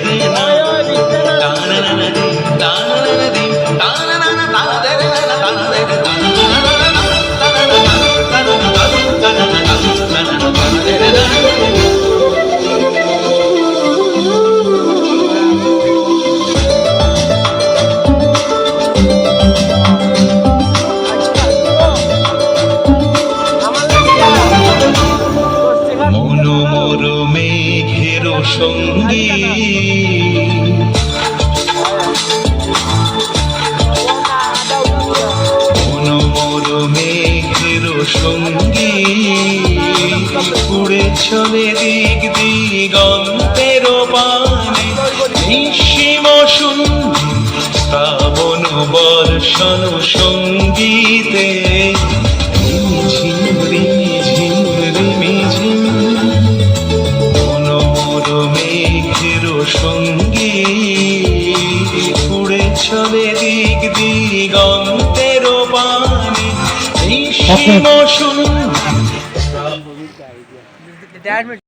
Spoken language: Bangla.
ஆயோ நித்தன தானனனதே জীবনের সঙ্গী মেঘের সঙ্গী উড়ে চলে দিক দিগন্তের পানে শ্রাবণ বর্ষণ সঙ্গীতে। মেঘের সঙ্গী। উড়ে চলে দিক দিগন্তের বাণী। নিঃসীম শূন্য Dad,